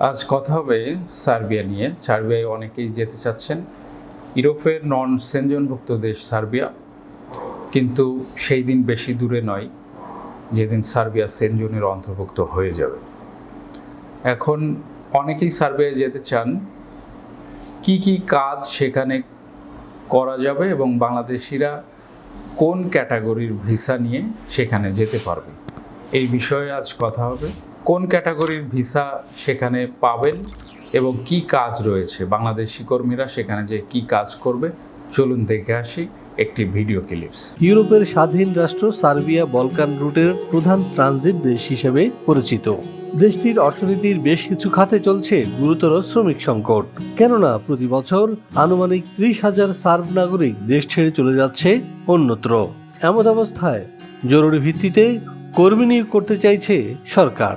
আজ কথা হবে সার্বিয়া নিয়ে। সার্বিয়ায় অনেকেই যেতে চাচ্ছেন। ইউরোপের নন সেনজনভুক্ত দেশ সার্বিয়া। কিন্তু সেই দিন বেশি দূরে নয়, যেদিন সার্বিয়া সেনজনের অন্তর্ভুক্ত হয়ে যাবে। এখন অনেকেই সার্বিয়ায় যেতে চান। কি কি কাজ সেখানে করা যাবে এবং বাংলাদেশিরা কোন ক্যাটাগরির ভিসা নিয়ে সেখানে যেতে পারবে? এই বিষয়ে আজ কথা হবে। কোন ক্যাটাগরির ভিসা সেখানে পাবেন এবং কি কাজ রয়েছে? বাংলাদেশি কর্মীরা সেখানে যে কি কাজ করবে? চলুন দেখে আসি একটি ভিডিও ক্লিপস। ইউরোপের স্বাধীন রাষ্ট্র সার্বিয়া বলকান রুটের প্রধান ট্রানজিট দেশ হিসেবে পরিচিত। দেশটির অর্থনীতির বেশ কিছু খাতে চলছে গুরুতর শ্রমিক সংকট। কেননা প্রতি বছর আনুমানিক ত্রিশ হাজার সার্ব নাগরিক দেশ ছেড়ে চলে যাচ্ছে অন্যত্র। এমন অবস্থায় জরুরি ভিত্তিতে কর্মী নিয়োগ করতে চাইছে সরকার।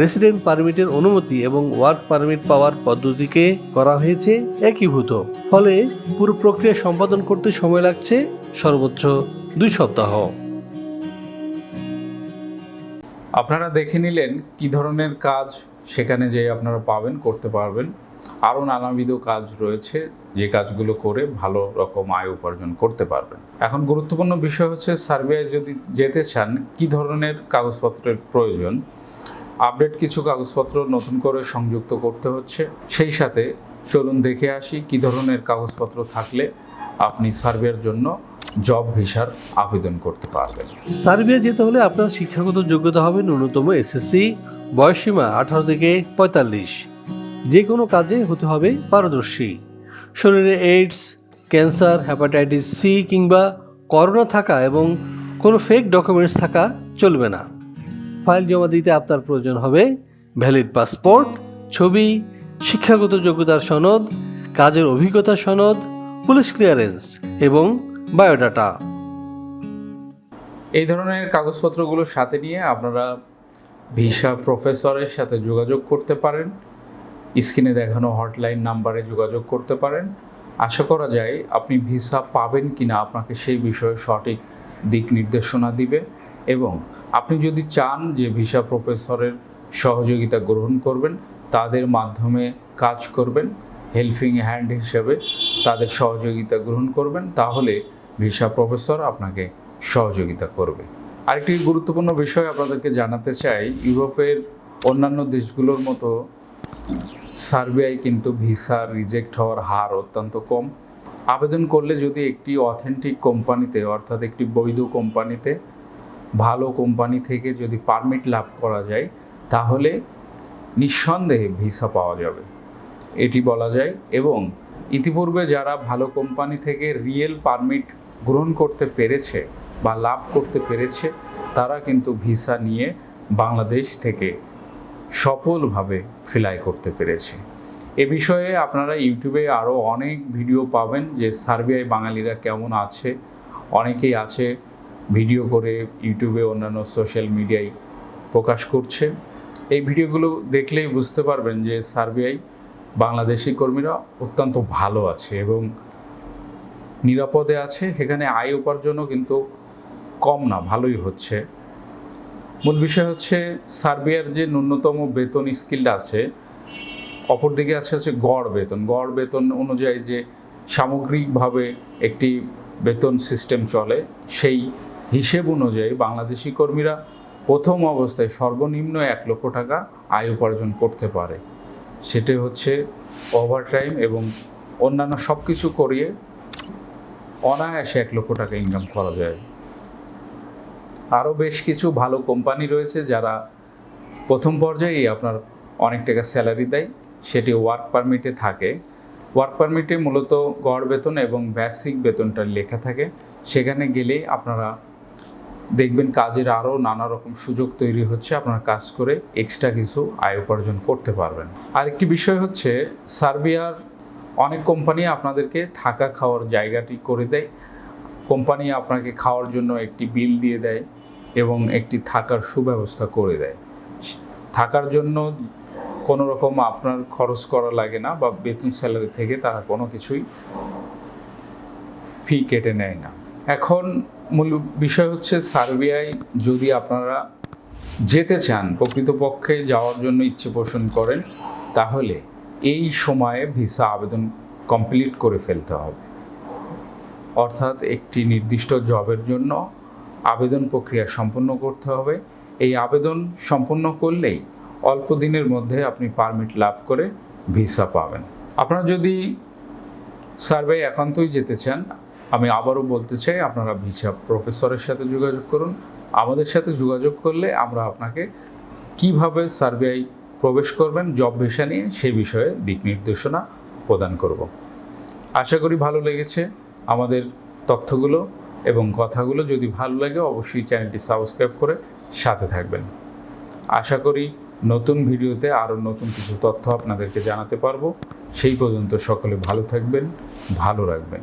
রেসিডেন্ট পারমিটের অনুমতি এবং ওয়ার্ক পারমিট পাওয়ার পদ্ধতিকে করা হয়েছে একীভূত। ফলে পুরো প্রক্রিয়া সম্পাদন করতে সময় লাগছে সর্বোচ্চ দুই সপ্তাহ। আপনারা দেখে নিলেন কি ধরনের কাজ সেখানে যে আপনারা পাবেন, করতে পারবেন। আরও নানাবিধ কাজ রয়েছে, যে কাজগুলো করে ভালো রকম আয় উপার্জন করতে পারবেন। এখন গুরুত্বপূর্ণ বিষয় হচ্ছে সার্বিয়ায় যদি যেতে চান, কি ধরনের কাগজপত্রের প্রয়োজন? আপডেট কিছু কাগজপত্র নতুন করে সংযুক্ত করতে হচ্ছে। সেই সাথে চলুন দেখে আসি কি ধরনের কাগজপত্র থাকলে আপনি সার্ভের জন্য জব ভিসার আবেদন করতে পারবেন। সার্বিয়া যেতে হলে আপনার শিক্ষাগত যোগ্যতা হবে ন্যূনতম এসএসসি, বয়সসীমা আঠারো থেকে পঁয়তাল্লিশ। যে কোনো কাজে হতে হবে পারদর্শী। শরীরে এইডস, ক্যান্সার হ্যাপাটাইটিস সি কিংবা করোনা থাকা এবং কোনো ফেক ডকুমেন্টস থাকা চলবে না। ফাইল জমা দিতে আপনার প্রয়োজন হবে ভ্যালিড পাসপোর্ট, ছবি, শিক্ষাগত যোগ্যতার সনদ, কাজের অভিজ্ঞতা সনদ, পুলিশ ক্লিয়ারেন্স এবং বায়োডাটা। এই ধরনের কাগজপত্রগুলো সাথে নিয়ে আপনারা ভিসা প্রফেসরের সাথে যোগাযোগ করতে পারেন। স্ক্রিনে দেখানো হটলাইন নাম্বারে যোগাযোগ করতে পারেন। আশা করা যায় আপনি ভিসা পাবেন কি না আপনাকে সেই বিষয়ে সঠিক দিক নির্দেশনা দিবে। এবং আপনি যদি চান যে ভিসা প্রফেসরের সহযোগিতা গ্রহণ করবেন, তাদের মাধ্যমে কাজ করবেন, হেল্পিং হ্যান্ড হিসেবে তাদের সহযোগিতা গ্রহণ করবেন, তাহলে ভিসা প্রফেসর আপনাকে সহযোগিতা করবে। আরেকটি গুরুত্বপূর্ণ বিষয় আপনাদেরকে জানাতে চাই, ইউরোপের অন্যান্য দেশগুলোর মতো সার্বিয়ায় কিন্তু ভিসা রিজেক্ট হওয়ার হার অত্যন্ত কম। আবেদন করলে যদি একটি অথেন্টিক কোম্পানিতে, অর্থাৎ একটি বৈধ কোম্পানিতে ভালো কোম্পানি থেকে যদি পারমিট লাভ করা যায়, তাহলে নিঃসন্দেহে ভিসা পাওয়া যাবে। এটি বলা যায় এবং ইতিপূর্বে যারা ভালো কোম্পানি থেকে রিয়েল পারমিট গ্রহণ করতে পেরেছে বা লাভ করতে পেরেছে, তারা কিন্তু ভিসা নিয়ে বাংলাদেশ থেকে সফলভাবে ফিলাই করতে পেরেছে। এ বিষয়ে আপনারা ইউটিউবে আরও অনেক ভিডিও পাবেন যে সার্বিয়ায় বাঙালিরা কেমন আছে, অনেকেই আছে ভিডিও করে ইউটিউবে অন্যান্য সোশ্যাল মিডিয়ায় প্রকাশ করছে। এই ভিডিওগুলো দেখলেই বুঝতে পারবেন যে সার্বিয়ায় বাংলাদেশি কর্মীরা অত্যন্ত ভালো আছে এবং নিরাপদে আছে। সেখানে আয় উপার্জনও কিন্তু কম না, ভালোই হচ্ছে। মূল বিষয় হচ্ছে সার্বিয়ার যে ন্যূনতম বেতন স্কিল আছে, অপরদিকে আছে হচ্ছে গড় বেতন। গড় বেতন অনুযায়ী যে সামগ্রিকভাবে একটি বেতন সিস্টেম চলে, সেই হিসেব অনুযায়ী বাংলাদেশি কর্মীরা প্রথম অবস্থায় সর্বনিম্ন এক লক্ষ টাকা আয় উপার্জন করতে পারে। সেটি হচ্ছে ওভারটাইম এবং অন্যান্য সব কিছু করিয়ে অনায়াসে এক লক্ষ টাকা ইনকাম করা যায়। আরও বেশ কিছু ভালো কোম্পানি রয়েছে যারা প্রথম পর্যায়েই আপনার অনেক টাকা স্যালারি দেয়। সেটি ওয়ার্ক পারমিটে থাকে। ওয়ার্ক পারমিটে মূলত গড় বেতন এবং বেসিক বেতনটা লেখা থাকে। সেখানে গেলেই আপনারা দেখবেন কাজের আরও নানা রকম সুযোগ তৈরি হচ্ছে, আপনার কাজ করে এক্সট্রা কিছু আয় উপার্জন করতে পারবেন। আরেকটি বিষয় হচ্ছে, সার্বিয়ার অনেক কোম্পানি আপনাদেরকে থাকা খাওয়ার জায়গাটি করে দেয়। কোম্পানি আপনাকে খাওয়ার জন্য একটি বিল দিয়ে দেয় এবং একটি থাকার সুব্যবস্থা করে দেয়। থাকার জন্য কোনো রকম আপনার খরচ করা লাগে না বা বেতন স্যালারি থেকে তারা কোনো কিছুই ফি কেটে নেয় না। এখন মূল বিষয় হচ্ছে সার্বিয়ায় যদি আপনারা যেতে চান, প্রকৃতপক্ষে যাওয়ার জন্য ইচ্ছে পোষণ করেন, তাহলে এই সময়ে ভিসা আবেদন কমপ্লিট করে ফেলতে হবে। অর্থাৎ একটি নির্দিষ্ট জবের জন্য আবেদন প্রক্রিয়া সম্পন্ন করতে হবে। এই আবেদন সম্পন্ন করলেই অল্প দিনের মধ্যে আপনি পারমিট লাভ করে ভিসা পাবেন। আপনারা যদি সার্ভে একান্তই যেতে চান আমি আবারও বলতে চাই, আপনারা ভিসা প্রফেসরের সাথে যোগাযোগ করুন। আমাদের সাথে যোগাযোগ করলে আমরা আপনাকে কীভাবে সার্ভেয় প্রবেশ করবেন, জব ভিসা নিয়ে সেই বিষয়ে দিক নির্দেশনা প্রদান করব। আশা করি ভালো লেগেছে আমাদের তথ্যগুলো এবং কথাগুলো। যদি ভালো লাগে অবশ্যই চ্যানেলটি সাবস্ক্রাইব করে সাথে থাকবেন। আশা করি নতুন ভিডিওতে আরও নতুন কিছু তথ্য আপনাদেরকে জানাতে পারব। সেই পর্যন্ত সকলে ভালো থাকবেন, ভালো রাখবেন।